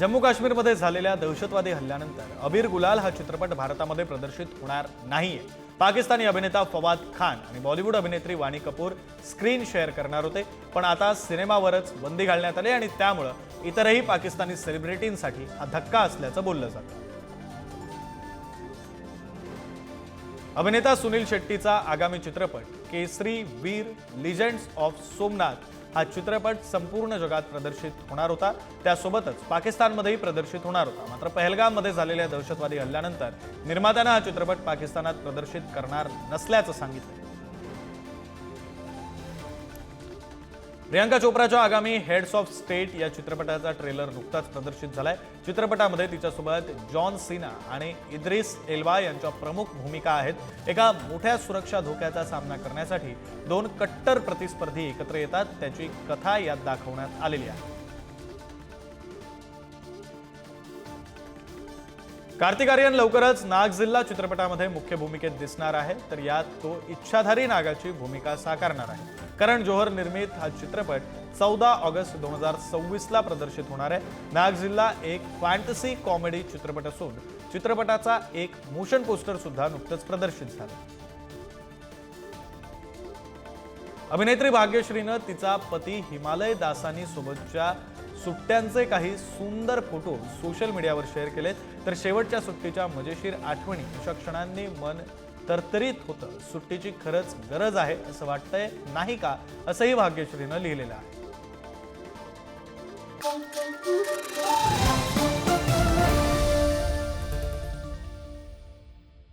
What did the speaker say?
जम्मू काश्मीरमध्ये झालेल्या दहशतवादी हल्ल्यानंतर अबीर गुलाल हा चित्रपट भारतामध्ये प्रदर्शित होणार नाहीये. पाकिस्तानी अभिनेता फवाद खान आणि बॉलिवूड अभिनेत्री वाणी कपूर स्क्रीन शेअर करणार होते पण आता सिनेमावरच बंदी घालण्यात आली आणि त्यामुळं इतरही पाकिस्तानी सेलिब्रिटींसाठी हा धक्का असल्याचं बोललं जातं. अभिनेता सुनील शेट्टीचा आगामी चित्रपट केसरी वीर लिजेंड्स ऑफ सोमनाथ हा चित्रपट संपूर्ण जगात प्रदर्शित होणार होता. त्यासोबतच पाकिस्तानमध्येही प्रदर्शित होणार होता. मात्र पहलगाममध्ये झालेल्या दहशतवादी हल्ल्यानंतर निर्मात्यानं हा चित्रपट पाकिस्तानात प्रदर्शित करणार नसल्याचं सांगितलं. प्रियांका चोप्राच्या आगामी हेड्स ऑफ स्टेट या चित्रपटाचा ट्रेलर नुकताच प्रदर्शित झालाय. चित्रपटामध्ये तिच्यासोबत जॉन सिना आणि इद्रिस एल्वा यांच्या प्रमुख भूमिका आहेत. एका मोठ्या सुरक्षा धोक्याचा सामना करण्यासाठी दोन कट्टर प्रतिस्पर्धी एकत्र येतात. त्याची कथा यात दाखवण्यात आलेली आहे. कार्तिक आर्यन लवकरच नाग जिल्हा चित्रपटामध्ये मुख्य भूमिकेत दिसणार आहे. तर यात तो इच्छाधारी नागाची भूमिका साकारणार आहे. करण जोहर निर्मित हा चित्रपट चौदा ऑगस्ट दोन हजार सव्वीसला प्रदर्शित होणार आहे. नाग जिल्हा एक फॅन्टसी कॉमेडी चित्रपट असून चित्रपटाचा एक मोशन पोस्टर सुद्धा नुकतंच प्रदर्शित झालं. अभिनेत्री भाग्यश्रीनं तिचा पती हिमालय दासानी सोबतच्या सुट्ट्यांचे काही सुंदर फोटो सोशल मीडियावर शेअर केलेत. तर शेवटच्या सुट्टीच्या मजेशीर आठवणी अशा क्षणांनी मन तरतरीत होतं. सुट्टीची खरंच गरज आहे असं वाटतंय नाही का? असंही भाग्यश्रीनं लिहिलेलं आहे.